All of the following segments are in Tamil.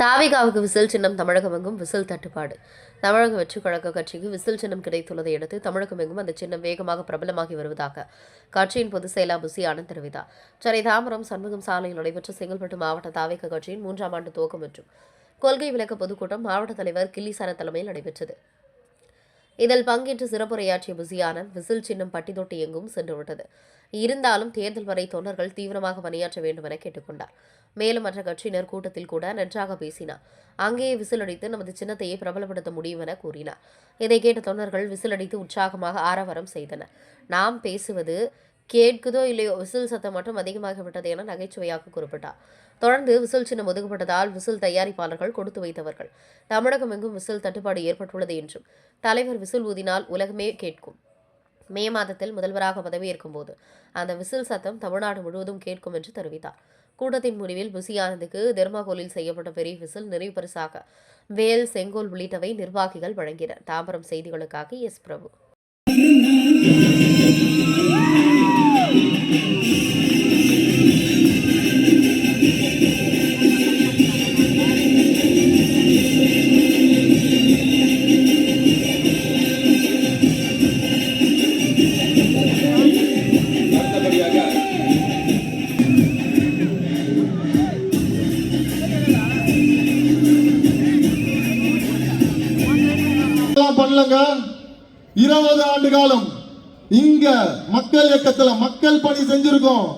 தாவிகாவுக்கு விசில் சின்னம் தமிழகம் எங்கும் விசில் தட்டுப்பாடு. தமிழக வெற்றி கழக கட்சிக்கு விசில் சின்னம் கிடைத்துள்ளதை அடுத்து தமிழகம் எங்கும் அந்த சின்னம் வேகமாக பிரபலமாகி வருவதாக கட்சியின் பொதுச் செயலர் புசி ஆனந்த் தெரிவித்தார். சென்னை தாம்பரம் சண்முகம் சாலையில் நடைபெற்ற செங்கல்பட்டு மாவட்ட தாவிக கட்சியின் மூன்றாம் ஆண்டு துவக்கம் மற்றும் கொள்கை விளக்க பொதுக்கூட்டம் மாவட்ட தலைவர் கில்லிசார தலைமையில் நடைபெற்றது. இதில் பங்கேற்று சிறப்புரையாற்றிய புசியானந்த் விசில் சின்னம் பட்டி தொட்டி எங்கும் சென்றுவிட்டது. இருந்தாலும் தேர்தல் வரை தொண்டர்கள் தீவிரமாக பணியாற்ற வேண்டும் என கேட்டுக்கொண்டார். மேலும் மற்ற கட்சியினர் கூட்டத்தில் கூட நன்றாக பேசினார். அங்கேயே விசில் அடித்து நமது சின்னத்தையே பிரபலப்படுத்த முடியும் என கூறினார். இதை கேட்ட தொண்டர்கள் விசில் அடித்து உற்சாகமாக ஆரவாரம் செய்தனர். நாம் பேசுவது கேட்குதோ இல்லையோ விசில் சத்தம் மட்டும் அதிகமாகிவிட்டது என நகைச்சுவையாக குறிப்பிட்டார். தொடர்ந்து விசில் சின்னம் ஒதுக்கப்பட்டதால் விசில் தயாரிப்பாளர்கள் கொடுத்து வைத்தவர்கள். தமிழகம் எங்கும் விசில் தட்டுப்பாடு ஏற்பட்டுள்ளது என்றும் தலைவர் விசில் ஊதினால் உலகமே கேட்கும். மே மாதத்தில் முதல்வராக பதவியேற்கும் போது அந்த விசில் சத்தம் தமிழ்நாடு முழுவதும் கேட்கும் என்று தெரிவித்தார். கூட்டத்தின் முடிவில் புசி ஆனந்துக்கு தெர்மாகோலில் செய்யப்பட்ட பெரிய விசில் நிறைவு பரிசாக வேல் செங்கோல் உள்ளிட்டவை நிர்வாகிகள் வழங்கினர். தாம்பரம் செய்திகளுக்காக எஸ் பிரபு. எல்லாம் இருபது ஆண்டு காலம் இங்க மக்கள் இயக்கத்துல மக்கள் பணி செஞ்சிருக்கோம்.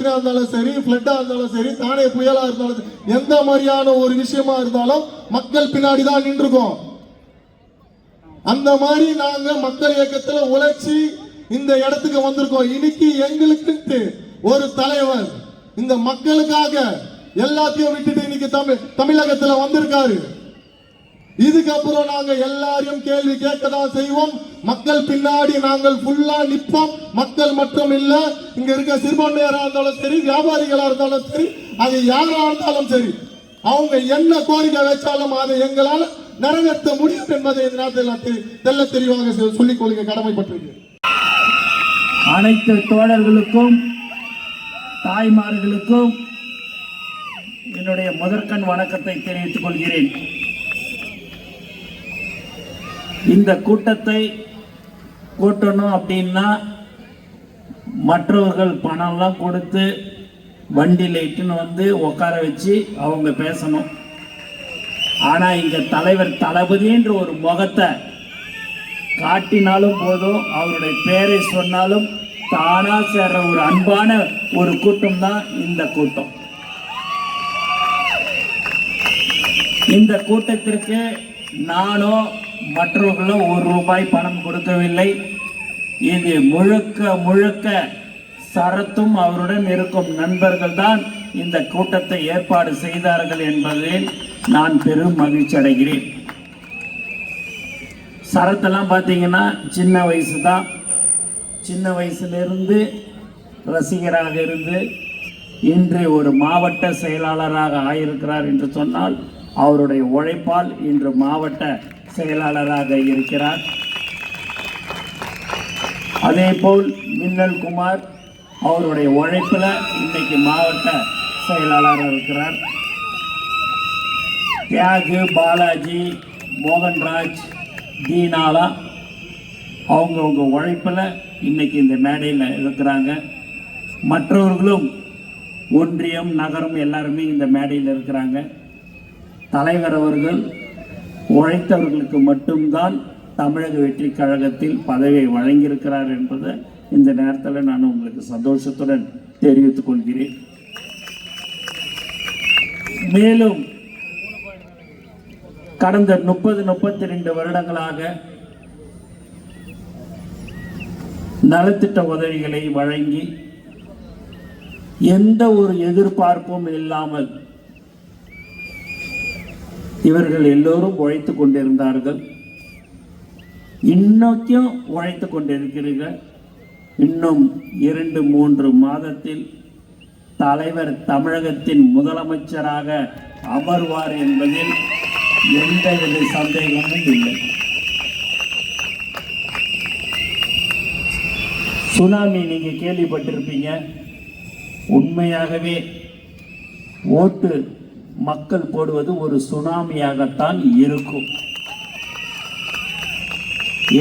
இருந்தாலும் சரி பிளட்டா இருந்தாலும் சரி தானே புயலா இருந்தாலும் எந்த மாதிரியான ஒரு விஷயமா இருந்தாலும் மக்கள் பின்னாடி தான் நின்றுருக்கோம். அந்த மாதிரி நாங்க மக்கள் இயக்கத்துல உழைச்சி இந்த இடத்துக்கு வந்திருக்கோம். இன்னைக்கு எங்களுக்கு ஒரு தலைவர் இந்த மக்களுக்காக எல்லாத்தையும் விட்டுட்டு இன்னைக்கு தமிழ் தமிழகத்துல வந்திருக்காரு. இதுக்கப்புறம் நாங்க எல்லாரையும் கேள்வி கேட்க தான் செய்வோம். மக்கள் பின்னாடி நாங்கள் ஃபுல்லா நிற்போம். மக்கள் மட்டும் இல்ல இங்க இருக்க சிறுபான்மையாரா இருந்தாலும் சரி வியாபாரிகளா இருந்தாலும் சரி அது யாரா இருந்தாலும் சரி அவங்க என்ன கோரிக்கை வச்சாலும் அதை எங்களால் நிறைவேற்ற முடியும் என்பதை இந்த நேரத்தில் தெல்ல தெளிவாக சொல்லிக் கொள்க கடமைப்பட்டிருக்கிறேன். அனைத்து தோழர்களுக்கும் தாய்மார்களுக்கும் என்னுடைய முதற்கண் வணக்கத்தை தெரிவித்துக் கொள்கிறேன். இந்த கூட்டத்தை கூட்டணும் அப்படின்னா மற்றவர்கள் பணம்லாம் கொடுத்து வண்டியில் இட்டுன்னு வந்து உட்கார வச்சு அவங்க பேசணும். ஆனால் இங்கே தலைவர் தளபதின்ற ஒரு முகத்தை காட்டினாலும் போதும் அவருடைய பெயரை சொன்னாலும் தானா சேர்ற ஒரு அன்பான ஒரு கூட்டம் தான் இந்த கூட்டம். இந்த கூட்டத்திற்கு நானும் மற்றவர்களும் ஒரு ரூபாய் பணம் கொடுக்கவில்லை. இது முழுக்க முழுக்க சரத்தும் அவருடன் இருக்கும் நண்பர்கள் தான் இந்த கூட்டத்தை ஏற்பாடு செய்தார்கள் என்பதில் நான் பெரும் மகிழ்ச்சி அடைகிறேன். சரத்தெல்லாம் பார்த்தீங்கன்னா சின்ன வயசு தான் சின்ன வயசுலேருந்து ரசிகராக இருந்து இன்று ஒரு மாவட்ட செயலாளராக ஆயிருக்கிறார் என்று சொன்னால் அவருடைய உழைப்பால் இன்று மாவட்ட செயலாளராக இருக்கிறார். அதேபோல் மின்னல் குமார் அவருடைய உழைப்பில் இன்னைக்கு மாவட்ட செயலாளராக இருக்கிறார். தியாகு பாலாஜி மோகன்ராஜ் தீனாலா அவங்கவுங்க உழைப்பில் இன்னைக்கு இந்த மேடையில் இருக்கிறாங்க. மற்றவர்களும் ஒன்றியம் நகரம் எல்லாருமே இந்த மேடையில் இருக்கிறாங்க. தலைவர் அவர்கள் உழைத்தவர்களுக்கு மட்டும்தான் தமிழக வெற்றி கழகத்தில் பதவியை வழங்கியிருக்கிறார் என்பதை இந்த நேரத்தில் நான் உங்களுக்கு சந்தோஷத்துடன் தெரிவித்துக் கொள்கிறேன். மேலும் கடந்த முப்பது முப்பத்தி ரெண்டு வருடங்களாக நலத்திட்ட உதவிகளை வழங்கி எந்த ஒரு எதிர்பார்ப்பும் இல்லாமல் இவர்கள் எல்லோரும் உழைத்து கொண்டிருந்தார்கள். இன்னைக்கும் உழைத்து கொண்டிருக்கிறீர்கள். இன்னும் இரண்டு மூன்று மாதத்தில் தலைவர் தமிழகத்தின் முதலமைச்சராக அமர்வார் என்பதில் எந்தவித சந்தேகமும் இல்லை. சுனாமி நீங்கள் கேள்விப்பட்டிருப்பீங்க. உண்மையாகவே ஓட்டு மக்கள் போடுவது ஒரு சுனாமியாகத்தான் இருக்கும்.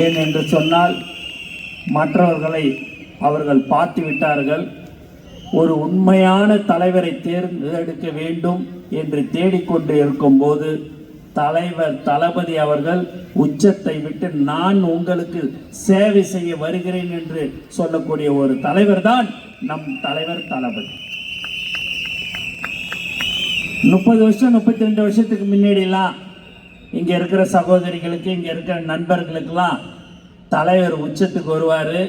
ஏன் என்று சொன்னால் மற்றவர்களை அவர்கள் பார்த்து விட்டார்கள். ஒரு உண்மையான தலைவரை தேர்ந்தெடுக்க வேண்டும் என்று தேடிக்கொண்டு இருக்கும்போது தலைவர் தளபதி அவர்கள் உச்சத்தை விட்டு நான் உங்களுக்கு சேவை செய்ய வருகிறேன் என்று சொல்லக்கூடிய ஒரு தலைவர் தான் நம் தலைவர் தளபதி. முப்பது வருஷம் முப்பத்தி ரெண்டு வருஷத்துக்கு முன்னாடிலாம் இங்கே இருக்கிற சகோதரிகளுக்கு இங்கே இருக்கிற நண்பர்களுக்கெல்லாம் தலைவர் உச்சத்துக்கு வருவார்.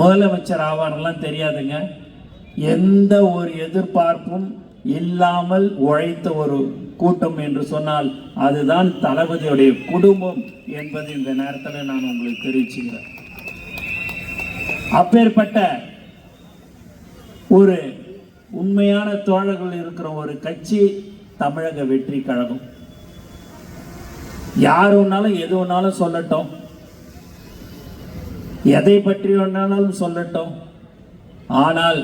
முதலமைச்சர் ஆவார்லாம் தெரியாதுங்க. எந்த ஒரு எதிர்பார்ப்பும் இல்லாமல் உழைத்த ஒரு கூட்டம் என்று சொன்னால் அதுதான் தளபதியுடைய குடும்பம் என்பது இந்த நேரத்தில் நான் உங்களுக்கு தெரிவிச்சுக்கிறேன். அப்பேற்பட்ட ஒரு உண்மையான தோழர்கள் இருக்கிற ஒரு கட்சி தமிழக வெற்றி கழகம். யார் வேணாலும் எது வேணாலும் சொல்லட்டும். எதை பற்றி வேணாலும் சொல்லட்டும். ஆனால்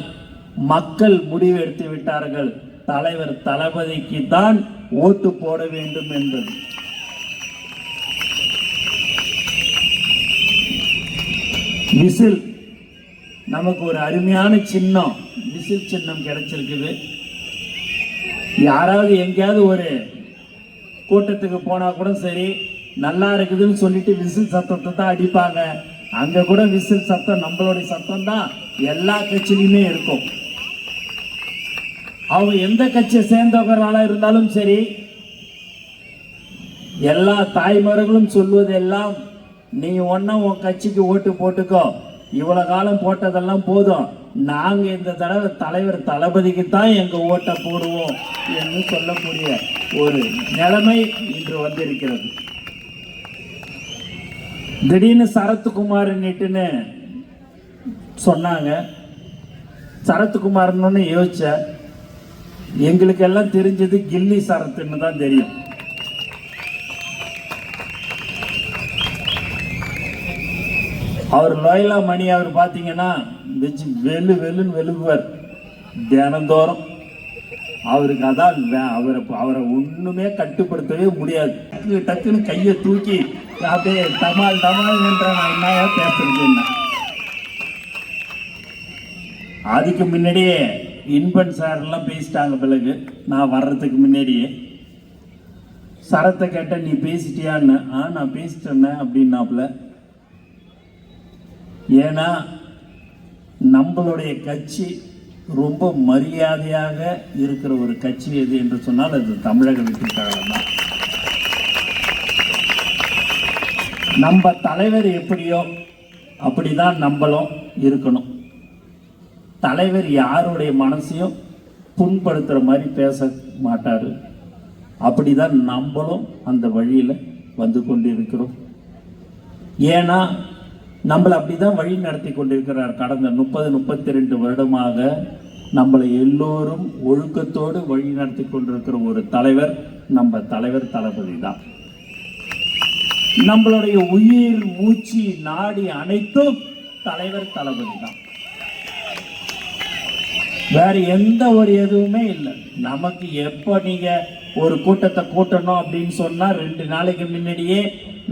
மக்கள் முடிவு எடுத்து விட்டார்கள். தலைவர் தளபதிக்கு தான் ஓட்டு போட வேண்டும் என்பது. விசில் நமக்கு ஒரு அருமையான சின்னம் விசில் சின்னம் கிடைச்சிருக்குது. யாராவது எங்கேயாவது ஒரு கூட்டத்துக்கு போனால் கூட சரி நல்லா இருக்குதுன்னு சொல்லிட்டு விசில் சத்தத்தை தான் அடிப்பாங்க. அங்கே கூட விசில் சத்தம் நம்மளுடைய சத்தம் தான் எல்லா கட்சியிலுமே இருக்கும். அவங்க எந்த கட்சியை சேர்ந்தவர்களாக இருந்தாலும் சரி எல்லா தாய்மார்களும் சொல்வதெல்லாம் நீ ஒன்றும் உன் கட்சிக்கு ஓட்டு போட்டுக்கோ. இவ்வளோ காலம் போட்டதெல்லாம் போதும். நாங்கள் இந்த தடவை தலைவர் தளபதிக்கு தான் எங்கள் ஓட்டை போடுவோம் என்று சொல்லக்கூடிய ஒரு நிலைமை இன்று வந்திருக்கிறது. திடீர்னு சரத்குமார்னுட்டுன்னு சொன்னாங்க. சரத்குமார்னு யோசிச்ச எங்களுக்கு எல்லாம் தெரிஞ்சது கில்லி சரத்துன்னு தான் தெரியும். அவர் லோயலா மணி அவர் பார்த்தீங்கன்னா வெச்சு வெல்லு வெல்லுன்னு வெளுக்குவார் தினந்தோறும். அவருக்கு அதான் வே- அவரை அவரை ஒன்றுமே கட்டுப்படுத்தவே முடியாது. டக்கு டக்குன்னு கையை தூக்கி அப்படியே டமால் டமால் என்ற நான் என்னையா அதுக்கு முன்னாடியே இன்பன் சார்லாம் பேசிட்டாங்க பிறகு நான் வர்றதுக்கு முன்னாடியே. சரத்தை கேட்ட நீ பேசிட்டியான்னு? ஆ நான் பேசிட்டேன்னே அப்படின்னாப்புல. ஏன்னா நம்மளுடைய கட்சி ரொம்ப மரியாதையாக இருக்கிற ஒரு கட்சி எது என்று சொன்னால் அது தமிழக வெற்றி கழகம் தான். நம்ம தலைவர் எப்படியோ அப்படிதான் நம்மளும் இருக்கணும். தலைவர் யாருடைய மனசையும் புண்படுத்துகிற மாதிரி பேச மாட்டார். அப்படிதான் நம்மளும் அந்த வழியில் வந்து கொண்டு இருக்கிறோம் ஏன்னா நம்மளை அப்படிதான் வழி நடத்தி கொண்டிருக்கிறார். கடந்த முப்பது முப்பத்தி ரெண்டு வருடமாக நம்மளை எல்லோரும் ஒழுக்கத்தோடு வழி நடத்தி கொண்டிருக்கிற ஒரு தலைவர் நம்ம தலைவர் தளபதி தான். நம்மளுடைய உயிர் மூச்சு நாடி அனைத்தும் தலைவர் தளபதி தான். வேற எந்த ஒரு எதுவுமே இல்லை. நமக்கு எப்போ நீங்க ஒரு கூட்டத்தை கூட்டணும் அப்படின்னு சொன்னா ரெண்டு நாளைக்கு முன்னாடியே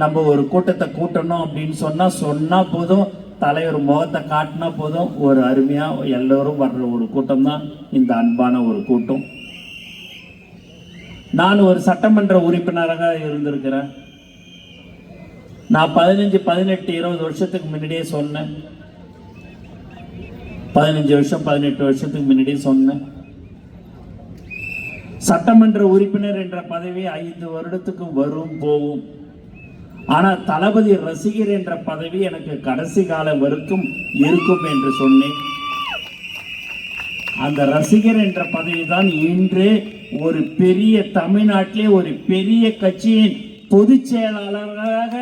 நம்ம ஒரு கூட்டத்தை கூட்டணும் அப்படின்னு சொன்னால் சொன்னால் போதும். தலைவர் முகத்தை காட்டினா போதும். ஒரு அருமையாக எல்லோரும் வர்ற ஒரு கூட்டம் தான் இந்த அன்பான ஒரு கூட்டம். நான் ஒரு சட்டமன்ற உறுப்பினராக இருந்திருக்கிறேன். நான் பதினஞ்சு பதினெட்டு இருபது வருஷத்துக்கு முன்னாடியே சொன்னேன். பதினஞ்சு வருஷம் பதினெட்டு வருஷத்துக்கு முன்னாடியே சொன்னேன். சட்டமன்ற உறுப்பினர் என்ற பதவி ஐந்து வருடத்துக்கு வரும் போகும். ஆனால் தளபதி ரசிகர் என்ற பதவி எனக்கு கடைசி காலம் வரைக்கும் இருக்கும் என்று சொன்னேன். அந்த ரசிகர் என்ற பதவி தான் இன்று ஒரு பெரிய தமிழ்நாட்டிலே ஒரு பெரிய கட்சியின் பொதுச் செயலாளராக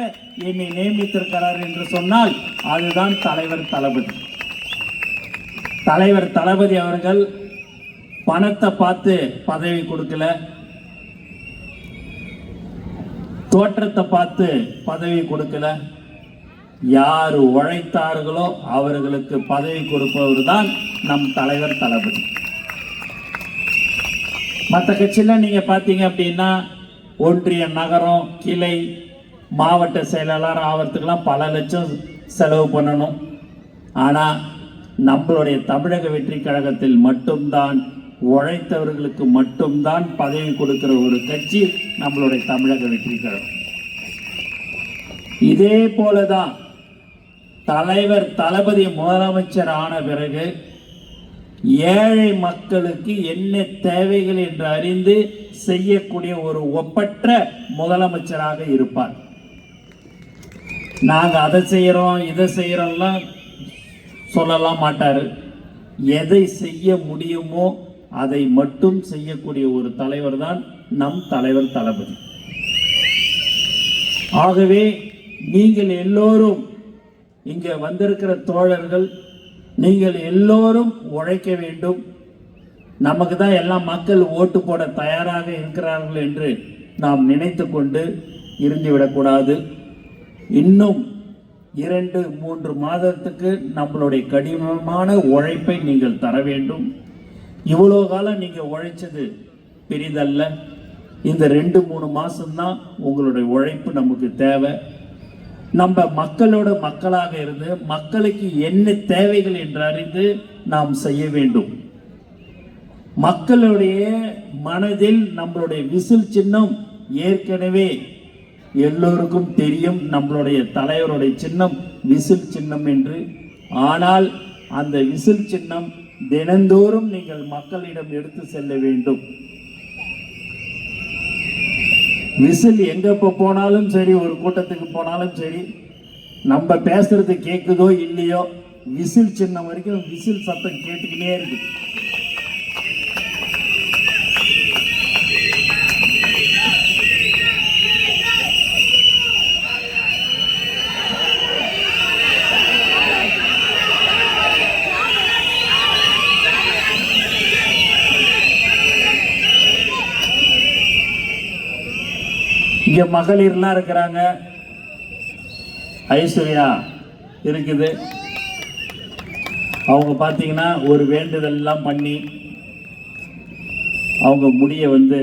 என்னை நியமித்திருக்கிறார் என்று சொன்னால் அதுதான் தலைவர் தளபதி. தலைவர் தளபதி அவர்கள் பணத்தை பார்த்து பதவி கொடுக்கல. தோற்றத்தை பார்த்து பதவி கொடுக்கல. யார் உழைத்தார்களோ அவர்களுக்கு பதவி கொடுப்பவர் தான் நம் தலைவர் தளபதி. மற்ற கட்சியெல்லாம் நீங்கள் பார்த்தீங்க அப்படின்னா ஒன்றிய நகரம் கிளை மாவட்ட செயலாளர் ஆகிறதுக்கெல்லாம் பல லட்சம் செலவு பண்ணணும். ஆனால் நம்மளுடைய தமிழக வெற்றி கழகத்தில் மட்டும்தான் உழைத்தவர்களுக்கு மட்டும்தான் பதவி கொடுக்கிற ஒரு கட்சி நம்மளுடைய தமிழக வெற்றி கழகம். இதே போலதான் தலைவர் தளபதி முதலமைச்சர் ஆன பிறகு ஏழை மக்களுக்கு என்ன தேவைகள் என்று அறிந்து செய்யக்கூடிய ஒரு ஒப்பற்ற முதலமைச்சராக இருப்பார். நாங்கள் அதை செய்கிறோம் இதை செய்கிறோம்லாம் சொல்லலாம் மாட்டார். எதை செய்ய முடியுமோ அதை மட்டும் செய்யக்கூடிய ஒரு தலைவர் தான் நம் தலைவர் தளபதி. ஆகவே நீங்கள் எல்லோரும் இங்கே வந்திருக்கிற தோழர்கள் நீங்கள் எல்லோரும் உழைக்க வேண்டும். நமக்கு தான் எல்லா மக்கள் ஓட்டு போட தயாராக இருக்கிறார்கள் என்று நாம் நினைத்து கொண்டு இருந்துவிடக்கூடாது இன்னும் இரண்டு மூன்று மாதத்துக்கு நம்மளுடைய கடினமான உழைப்பை நீங்கள் தர வேண்டும். இவ்வளோ காலம் நீங்கள் உழைச்சது பெரிதல்ல. இந்த ரெண்டு மூணு மாதம்தான் உங்களுடைய உழைப்பு நமக்கு தேவை. நம்ம மக்களோட மக்களாக இருந்து மக்களுக்கு என்ன தேவைகள் என்று அறிந்து நாம் செய்ய வேண்டும். மக்களுடைய மனதில் நம்மளுடைய விசில் சின்னம் ஏற்கனவே எல்லோருக்கும் தெரியும் நம்மளுடைய தலைவருடைய சின்னம் விசில் சின்னம் என்று. ஆனால் அந்த விசில் சின்னம் தினந்தோறும் நீங்கள் மக்களிடம் எடுத்து செல்ல வேண்டும். விசில் எங்க போனாலும் சரி ஒரு கூட்டத்துக்கு போனாலும் சரி நம்ம பேசுறது கேக்குதோ இல்லையோ விசில் சின்ன வரைக்கும் விசில் சத்தம் கேட்டுக்கிட்டே இருக்குது. இங்க மகளிர்லாம் இருக்கிறாங்க. ஐஸ்வர்யா இருக்குது. அவங்க பார்த்தீங்கன்னா ஒரு வேண்டுதல்லாம் பண்ணி அவங்க முடிய வந்து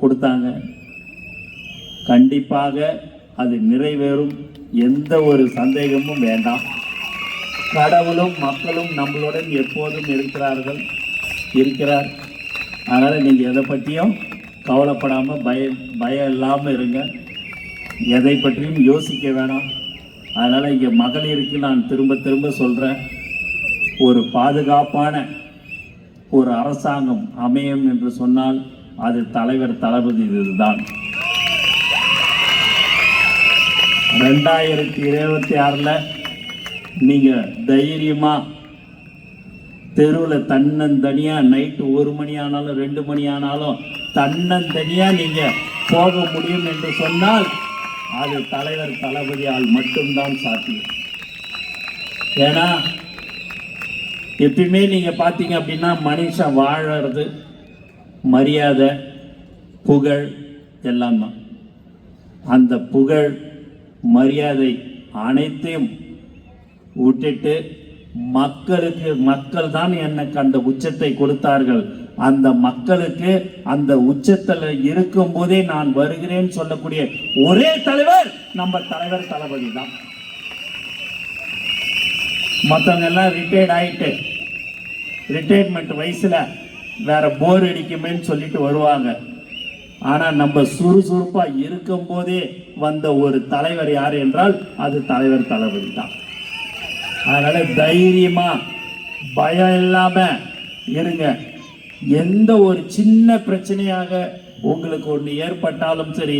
கொடுத்தாங்க. கண்டிப்பாக அது நிறைவேறும். எந்த ஒரு சந்தேகமும் வேண்டாம். கடவுளும் மக்களும் நம்மளுடன் எப்போதும் இருக்கிறார்கள் இருக்கிறார். அதனால் நீங்கள் எதை பற்றியும் கவலைப்படாமல் பயம் பயம் இல்லாமல் இருங்க. எதை பற்றியும் யோசிக்க வேணாம். அதனால் இங்கே மகளிருக்கு நான் திரும்ப திரும்ப சொல்கிறேன் ஒரு பாதுகாப்பான ஒரு அரசாங்கம் அமையும் என்று சொன்னால் அது தலைவர் தளபதி இதுதான். ரெண்டாயிரத்தி இருபத்தி ஆறில் நீங்கள் தைரியமாக தெருவில் தன்னந்தனியாக நைட்டு ஒரு மணி ஆனாலும் ரெண்டு மணி ஆனாலும் தன்னந்தனியாக நீங்கள் போக முடியும் என்று சொன்னால் அது தலைவர் தளபதியால் மட்டும்தான் சாத்தியம். ஏன்னா எப்பயுமே நீங்கள் பார்த்தீங்க அப்படின்னா மனுஷன் வாழறது மரியாதை புகழ் எல்லாம் தான் அந்த புகழ் மரியாதை அனைத்தையும் விட்டுட்டு மக்களுக்கு மக்கள் தான் என்னை கண்ட உச்சத்தை கொடுத்தார்கள். அந்த மக்களுக்கு அந்த உச்சத்தில் இருக்கும் போதே நான் வருகிறேன் சொல்லக்கூடிய ஒரே தலைவர் நம்ம தலைவர் தளபதி தான். மற்றவங்க எல்லாம் ரிட்டையர்ட் ஆயிட்டு ரிட்டையர்மெண்ட் வயசுல வேற போர் அடிக்குமேன்னு சொல்லிட்டு வருவாங்க. ஆனா நம்ம சுறுசுறுப்பா இருக்கும் போதே வந்த ஒரு தலைவர் யார் என்றால் அது தலைவர் தளபதி தான். அதனால தைரியமா பயம் இல்லாம இருங்க. எந்த ஒரு சின்ன பிரச்சனையாக உங்களுக்கு ஒன்று ஏற்பட்டாலும் சரி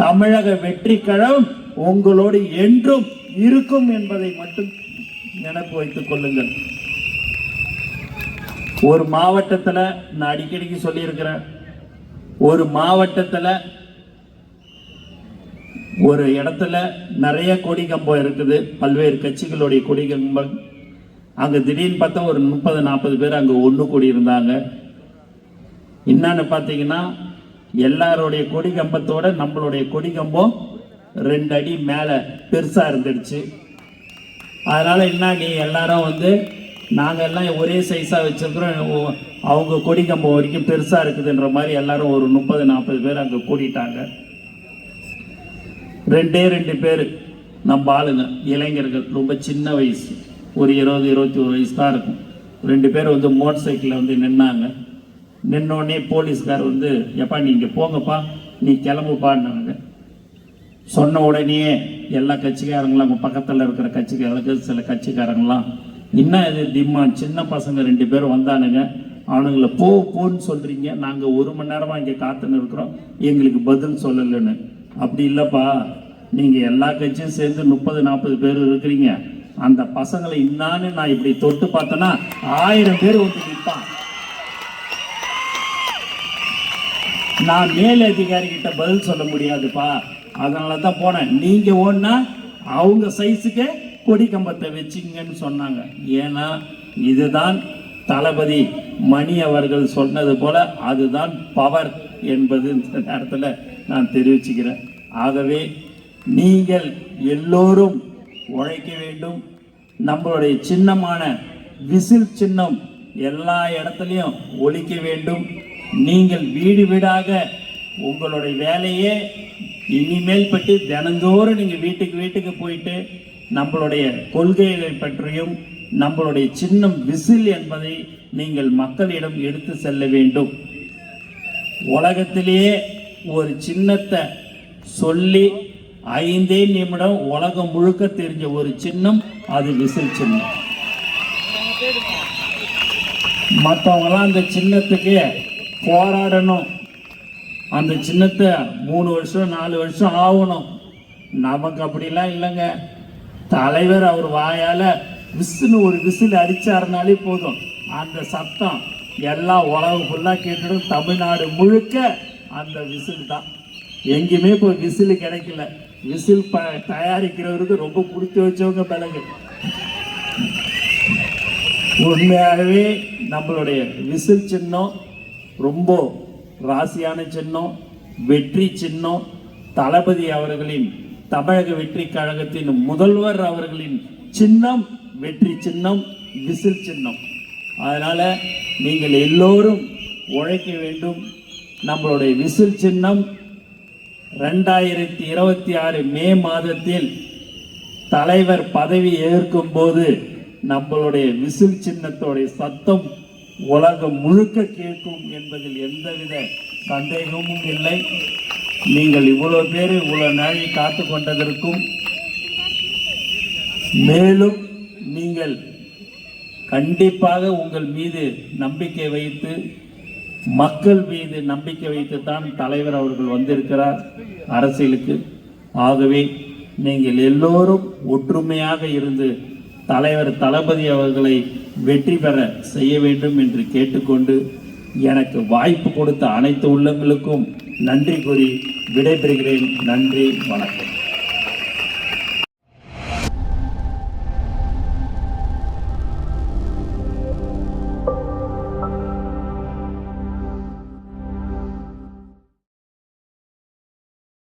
தமிழக வெற்றி கழகம் உங்களோடு என்றும் இருக்கும் என்பதை மட்டும் நினைப்பு வைத்துக் கொள்ளுங்கள். ஒரு மாவட்டத்தில் நான் அடிக்கடிக்கு சொல்லியிருக்கிறேன் ஒரு மாவட்டத்தில் ஒரு இடத்துல நிறைய கொடி கம்பம் இருக்குது. பல்வேறு கட்சிகளுடைய கொடி கம்பம். அங்கே திடீர்னு பார்த்தா ஒரு முப்பது நாற்பது பேர் அங்கே ஒன்று கூடி இருந்தாங்க என்னன்னு பார்த்தீங்கன்னா எல்லாருடைய கொடி கம்பத்தோட நம்மளுடைய கொடி கம்பம் ரெண்டு அடி மேலே பெருசாக இருந்துடுச்சு. அதனால் என்ன நீ எல்லாரும் வந்து நாங்கள் எல்லாம் ஒரே சைஸாக வச்சுருக்கிறோம். அவங்க கொடி கம்பம் வரைக்கும் பெருசாக இருக்குதுன்ற மாதிரி எல்லாரும் ஒரு முப்பது நாற்பது பேர் அங்கே கூட்டிட்டாங்க ரெண்டே ரெண்டு பேர் நம்ம ஆளுங்க இளைஞர்கள் ரொம்ப சின்ன வயசு. ஒரு இருபது இருபத்தி ஒரு வயசு தான் இருக்கும். ரெண்டு பேர் வந்து மோட்டர் சைக்கிளில் வந்து நின்னாங்க. நின்னோடனே போலீஸ்கார் வந்து எப்பா நீங்கள் போங்கப்பா நீ கிளம்புப்பான்னாங்க சொன்ன உடனேயே எல்லா கட்சிக்காரங்களும் அவங்க பக்கத்தில் இருக்கிற கட்சிக்காரங்களுக்கு சில கட்சிக்காரங்களாம் என்ன இது திம்மான் சின்ன பசங்க ரெண்டு பேரும் வந்தானுங்க அவனுங்களை போ போன்னு சொல்கிறீங்க நாங்கள் ஒரு மணி நேரமாக இங்கே காத்துன்னு இருக்கிறோம் எங்களுக்கு பதில் சொல்லலைன்னு. அப்படி இல்லைப்பா நீங்கள் எல்லா கட்சியும் சேர்ந்து முப்பது நாற்பது பேர் இருக்கிறீங்க அந்த பசங்களை இன்னான்னு நான் இப்படி தொட்டு பார்த்தேன்னா ஆயிரம் பேர் வந்து நிற்பான் நான் மேல் அதிகாரி பதில் சொல்ல முடியாதுப்பா. அதனால தான் போனேன். நீங்கள் ஓடினா அவங்க சைஸுக்கு கொடி கம்பத்தை வச்சிங்கன்னு சொன்னாங்க. ஏன்னா இதுதான் தளபதி மணி அவர்கள் சொன்னது போல அதுதான் பவர் என்பது இந்த நேரத்தில் நான் தெரிவிச்சுக்கிறேன். ஆகவே நீங்கள் எல்லோரும் உழைக்க வேண்டும். நம்மளுடைய சின்னமான விசில் சின்னம் எல்லா இடத்துலையும் ஒழிக்க வேண்டும். நீங்கள் வீடு வீடாக உங்களுடைய வேலையே இனிமேல் பற்றி தினந்தோறும் நீங்கள் வீட்டுக்கு வீட்டுக்கு போயிட்டு நம்மளுடைய கொள்கைகளை பற்றியும் நம்மளுடைய சின்னம் விசில் என்பதை நீங்கள் மக்களிடம் எடுத்து செல்ல வேண்டும். உலகத்திலேயே ஒரு சின்னத்தை சொல்லி ஐந்தே நிமிடம் உலகம் முழுக்க தெரிஞ்ச ஒரு சின்னம் அது விசில் சின்னம். மற்றவங்களாம் அந்த சின்னத்துக்கு போராடணும். அந்த சின்னத்தை மூணு வருஷம் நாலு வருஷம் ஆகணும். நமக்கு அப்படிலாம் இல்லைங்க. தலைவர் அவர் வாயால் விசுன்னு ஒரு விசில் அடித்தாருனாலே போதும். அந்த சத்தம் எல்லா உலகம் ஃபுல்லாக கேட்டுடும். தமிழ்நாடு முழுக்க அந்த விசில் தான். எங்கேயுமே இப்போ விசில் கிடைக்கல. விசில் ப தயாரிக்கிறவருக்கு ரொம்ப பிடிச்சி வச்சவங்க பிறகு உண்மையாகவே நம்மளுடைய விசில் சின்னம் ரொம்ப ராசியான சின்னம் வெற்றி சின்னம் தளபதி அவர்களின் தமிழக வெற்றி கழகத்தின் முதல்வர் அவர்களின் சின்னம் வெற்றி சின்னம் விசில் சின்னம். அதனால் நீங்கள் எல்லோரும் உழைக்க வேண்டும். நம்மளுடைய விசில் சின்னம் ரெண்டாயிரத்தி இருபத்தி ஆறு மே மாதத்தில் தலைவர் பதவி ஏற்கும் போது நம்மளுடைய விசில் சின்னத்தோடைய சத்தம் உலகம் முழுக்க கேட்கும் என்பதில் எந்தவித சந்தேகமும் இல்லை. நீங்கள் இவ்வளோ பேர் இவ்வளோ நாளை காத்து கொண்டதற்கும் மேலும் நீங்கள் கண்டிப்பாக உங்கள் மீது நம்பிக்கை வைத்து மக்கள் மீது நம்பிக்கை வைத்து தான் தலைவர் அவர்கள் வந்திருக்கிறார் அரசியலுக்கு. ஆகவே நீங்கள் எல்லோரும் ஒற்றுமையாக இருந்து தலைவர் தளபதி அவர்களை வெற்றி பெற செய்ய வேண்டும் என்று கேட்டுக்கொண்டு எனக்கு வாய்ப்பு கொடுத்த அனைத்து உள்ளங்களுக்கும் நன்றி கூறி விடைபெறுகிறேன். நன்றி வணக்கம்.